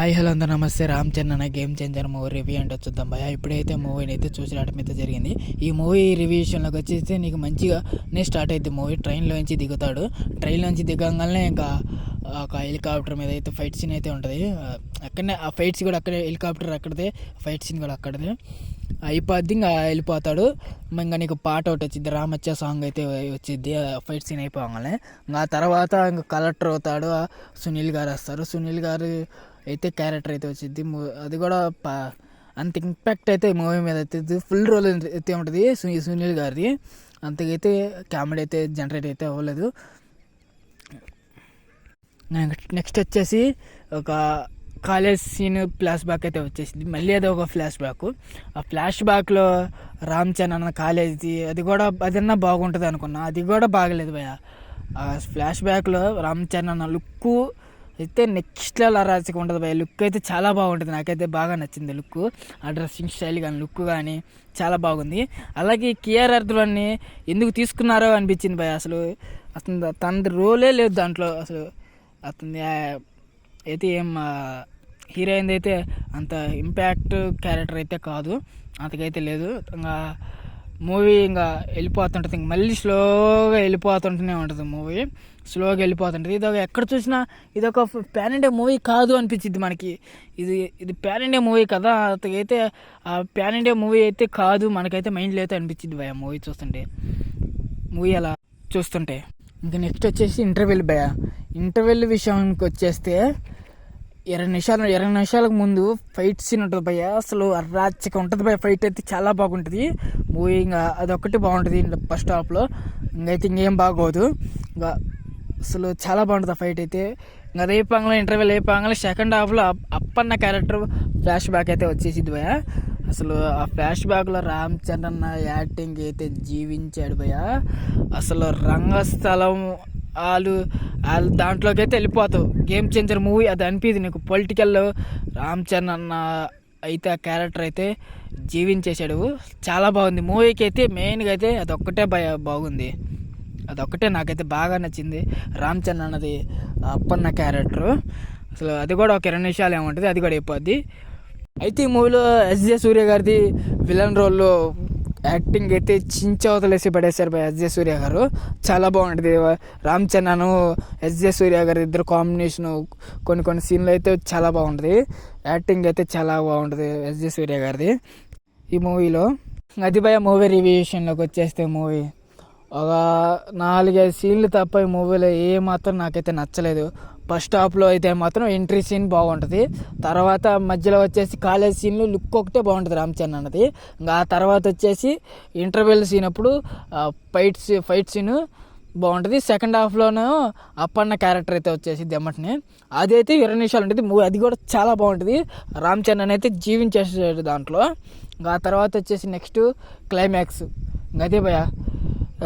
Hi hello అందరూ నమస్తే. రామ్ చరణ్ అనే గేమ్ చేంజర్ మూవీ రివ్యూ అంటే చూద్దాం భయ ఇప్పుడైతే మూవీని అయితే చూసి రావడం అయితే జరిగింది. ఈ మూవీ రివ్యూ విషయంలోకి వచ్చేస్తే నీకు మంచిగానే స్టార్ట్ అయితే మూవీ. ట్రైన్లో నుంచి దిగుతాడు. ట్రైన్లో నుంచి దిగంగానే ఇంకా ఒక హెలికాప్టర్ మీద అయితే ఫైట్ సీన్ అయితే ఉంటుంది. అక్కడనే ఆ ఫైట్స్ కూడా అక్కడే హెలికాప్టర్ అక్కడదే ఫైట్ సీన్ కూడా అక్కడదే. అయిపోద్ది ఇంకా వెళ్ళిపోతాడు. ఇంకా నీకు పాట ఒకటి వచ్చింది రామచ్చ సాంగ్ అయితే వచ్చింది ఫైట్ సీన్ అయిపోగానే. ఇంకా ఆ తర్వాత ఇంకా కలెక్టర్ అవుతాడు సునీల్ గారు వస్తారు. సునీల్ గారు అయితే క్యారెక్టర్ అయితే వచ్చింది అది కూడా పా అంత ఇంపాక్ట్ అయితే మూవీ మీద అయితే ఫుల్ రోల్ అయితే ఉంటుంది సు- సునీల్ గారిది. అంతకైతే కామెడీ అయితే జనరేట్ అయితే అవ్వలేదు. నెక్స్ట్ వచ్చేసి ఒక కాలేజ్ సీన్ ఫ్లాష్ బ్యాక్ అయితే వచ్చేసింది. మళ్ళీ అది ఒక ఫ్లాష్ బ్యాక్. ఆ ఫ్లాష్ బ్యాక్లో రామ్ చరణ్ అన్న కాలేజీ అది కూడా అదన్నా బాగుంటుంది అనుకున్నా. అది కూడా బాగలేదు భయ ఆ ఫ్లాష్ బ్యాక్లో రామ్ చరణ్ అన్న లుక్ అయితే నెక్స్ట్ లెవెల్ అరాచక ఉంటుంది భయ లుక్ అయితే చాలా బాగుంటుంది. నాకైతే బాగా నచ్చింది లుక్. ఆ డ్రెస్సింగ్ స్టైల్ కానీ లుక్ కానీ చాలా బాగుంది. అలాగే కేఆర్ అర్థులన్నీ ఎందుకు తీసుకున్నారో అనిపించింది భయ అసలు. అతను తనది రోలే లేదు దాంట్లో అసలు. అతని అయితే ఏం హీరోయిన్ అయితే అంత ఇంపాక్ట్ క్యారెక్టర్ అయితే కాదు. అంతకైతే లేదు. ఇంకా మూవీ ఇంకా వెళ్ళిపోతుంటుంది. ఇంక మళ్ళీ స్లోగా వెళ్ళిపోతుంటూనే ఉంటుంది మూవీ. స్లోగా వెళ్ళిపోతుంటుంది. ఇది ఒక ఎక్కడ చూసినా ఇది ఒక ప్యాన్ ఇండియా మూవీ కాదు అనిపించింది మనకి. ఇది ఇది ప్యాన్ ఇండియా మూవీ కదా. అతకైతే ఆ ప్యాన్ ఇండియా మూవీ అయితే కాదు. మనకైతే మైండ్లో అయితే అనిపించింది భయ మూవీ చూస్తుంటే. మూవీ అలా చూస్తుంటే. ఇంకా నెక్స్ట్ వచ్చేసి ఇంటర్వెల్ భయ ఇంటర్వెల్ విషయానికి వచ్చేస్తే ఇరవై నిమిషాలు ఇరవై నిమిషాలకు ముందు ఫైట్ సీన్ ఉంటుంది భయ అసలు అరాచక ఉంటుంది భయ ఫైట్ అయితే చాలా బాగుంటుంది. మూవీ ఇంకా అదొక్కటి బాగుంటుంది ఫస్ట్ హాఫ్లో ఇంకైతే ఇంకేం బాగోదు. ఇంకా అసలు చాలా బాగుంటుంది ఆ ఫైట్ అయితే. ఇంకా రేపాంగలో ఇంటర్వ్యూలు అయిపోగానే సెకండ్ హాఫ్లో అప్పన్న క్యారెక్టర్ ఫ్లాష్ బ్యాక్ అయితే వచ్చేసింది భయ అసలు ఆ ఫ్లాష్ బ్యాక్లో రామ్ చరణ్ యాక్టింగ్ అయితే జీవించాడు భయ అసలు రంగస్థలం వాళ్ళు వాళ్ళు దాంట్లోకి అయితే వెళ్ళిపోతావు. గేమ్ చేంజర్ మూవీ అది అనిపించింది నీకు. పొలిటికల్ రామ్ చరణ్ అన్న అయితే ఆ క్యారెక్టర్ అయితే జీవించేశాడు. చాలా బాగుంది. మూవీకి అయితే మెయిన్గా అయితే అదొక్కటే భయ బాగుంది. అదొక్కటే నాకైతే బాగా నచ్చింది. రామ్ చరణ్ అన్నది అప్పన్న క్యారెక్టర్ అసలు అది కూడా ఒక ఇరవై నిమిషాలు ఏముంటుంది అది కూడా అయిపోద్ది. అయితే ఈ మూవీలో ఎస్జే సూర్య గారిది విలన్ రోల్లో యాక్టింగ్ అయితే చించవతలేసి పడేశారు బై ఎస్జే సూర్య గారు. చాలా బాగుంటుంది. రామ్ చరణ్ ఎస్జే సూర్య గారు ఇద్దరు కాంబినేషన్ కొన్ని కొన్ని సీన్లు అయితే చాలా బాగుంటుంది. యాక్టింగ్ అయితే చాలా బాగుంటుంది ఎస్జే సూర్య గారిది. ఈ మూవీలో అది భయ మూవీ రివ్యూషన్లోకి వచ్చేస్తే మూవీ. ఒక నాలుగైదు సీన్లు తప్ప ఈ మూవీలో ఏ మాత్రం నాకైతే నచ్చలేదు. బస్ స్టాప్లో అయితే మాత్రం ఎంట్రీ సీన్ బాగుంటుంది. తర్వాత మధ్యలో వచ్చేసి కాలేజ్ సీన్లు లుక్ ఒకటే బాగుంటుంది రామ్ అన్నది. ఇంకా ఆ తర్వాత వచ్చేసి ఇంటర్వెల్ సీన్ అప్పుడు ఫైట్ ఫైట్ సీన్ బాగుంటుంది. సెకండ్ హాఫ్లోనూ అప్పన్న క్యారెక్టర్ అయితే వచ్చేసి దెమ్మటిని. అది అయితే ఇరవై నిమిషాలు ఉంటుంది. మూవీ అది కూడా చాలా బాగుంటుంది. రామ్ చరణ్ అయితే జీవించేసాడు దాంట్లో. ఇంకా ఆ తర్వాత వచ్చేసి నెక్స్ట్ క్లైమాక్స్. ఇంకా అదే భయ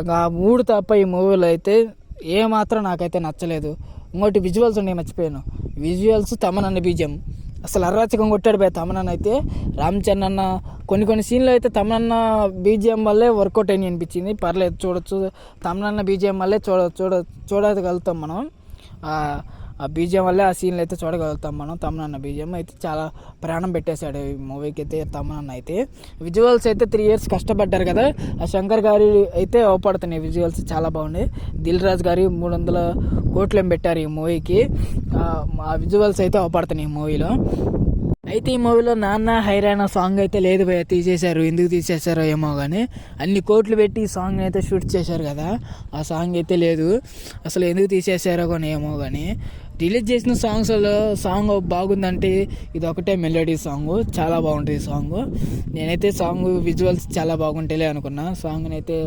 ఇంకా మూడు తప్ప ఈ మూవీలో అయితే ఏ మాత్రం నాకైతే నచ్చలేదు. ఇంకోటి విజువల్స్ ఉన్నాయి మర్చిపోయాను. విజువల్స్ తమనన్న బీజం. అసలు అర్రాచకం కొట్టాడు భయ తమనన్న అయితే. రామ్ చరణ్ అన్న కొన్ని కొన్ని సీన్లు అయితే తమనన్న బీజిఎం వల్లే వర్కౌట్ అయింది అనిపించింది. పర్లేదు చూడొచ్చు. తమనన్న బీజిఎం వల్లే చూడ చూడ చూడగలుగుతాం మనం. ఆ- బీజియం వల్లే ఆ సీన్లు అయితే చూడగలుగుతాం మనం. తమనన్న బీజియం అయితే చాలా ప్రాణం పెట్టేశాడు ఈ మూవీకి అయితే తమనన్న అయితే. విజువల్స్ అయితే త్రీ ఇయర్స్ కష్టపడ్డారు కదా. ఆ శంకర్ గారి అయితే అవపడుతున్నాయి విజువల్స్ చాలా బాగున్నాయి. దిల్ రాజు గారి మూడు వందల కోట్లు ఏం పెట్టారు ఈ మూవీకి. ఆ విజువల్స్ అయితే అవపడుతున్నాయి ఈ మూవీలో. అయితే ఈ మూవీలో నాన్న హైరాణ సాంగ్ అయితే లేదు భయ తీసేశారు. ఎందుకు తీసేశారో ఏమో కానీ అన్ని కోట్లు పెట్టి ఈ సాంగ్ అయితే షూట్ చేశారు కదా. ఆ సాంగ్ అయితే లేదు. అసలు ఎందుకు తీసేశారో కానీ ఏమో కానీ రిలీజ్ చేసిన సాంగ్స్లో సాంగ్ బాగుందంటే ఇది ఒకటే మెలోడీ సాంగ్ చాలా బాగుంటుంది ఈ సాంగ్ నేనైతే సాంగ్ విజువల్స్ చాలా బాగుంటాయిలే అనుకున్నా. సాంగ్ అయితే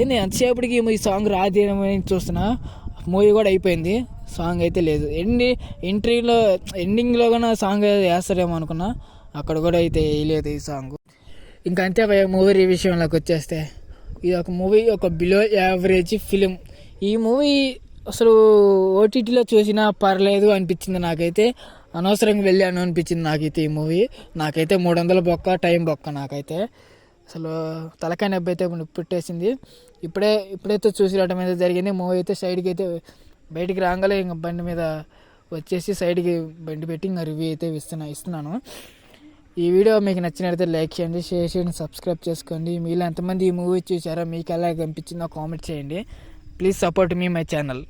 ఏంది ఎంతసేపటికి ఈ సాంగ్ రాదేమని చూస్తున్నా. మూవీ కూడా అయిపోయింది. సాంగ్ అయితే లేదు. ఎండి ఎంట్రీలో ఎండింగ్లో కూడా సాంగ్ వేస్తారేమో అనుకున్నా. అక్కడ కూడా అయితే వేయలేదు ఈ సాంగ్ ఇంకా అంతే భయ మూవీ విషయంలోకి వచ్చేస్తే. ఇది ఒక మూవీ ఒక బిలో యావరేజ్ ఫిలిం ఈ మూవీ అసలు ఓటీటీలో చూసినా పర్లేదు అనిపించింది నాకైతే. అనవసరంగా వెళ్ళాను అనిపించింది నాకైతే ఈ మూవీ. నాకైతే మూడు వందల బొక్క టైం బొక్క నాకైతే. అసలు తలకాయ నొప్పి అయితే పుట్టేసింది. ఇప్పుడే ఇప్పుడైతే చూసి రావడం అయితే జరిగింది. మూవీ అయితే సైడ్కి అయితే బయటికి రాగానే ఇంకా బండి మీద వచ్చేసి సైడ్కి బండి పెట్టి ఇంకా రివ్యూ అయితే ఇస్తున్నా ఇస్తున్నాను. ఈ వీడియో మీకు నచ్చినట్లయితే లైక్ చేయండి షేర్ చేయండి సబ్స్క్రైబ్ చేసుకోండి. మీలో ఎంతమంది ఈ మూవీ చూసారో మీకు ఎలా అనిపించిందో కామెంట్ చేయండి. ప్లీజ్ సపోర్ట్ మీ మై ఛానల్.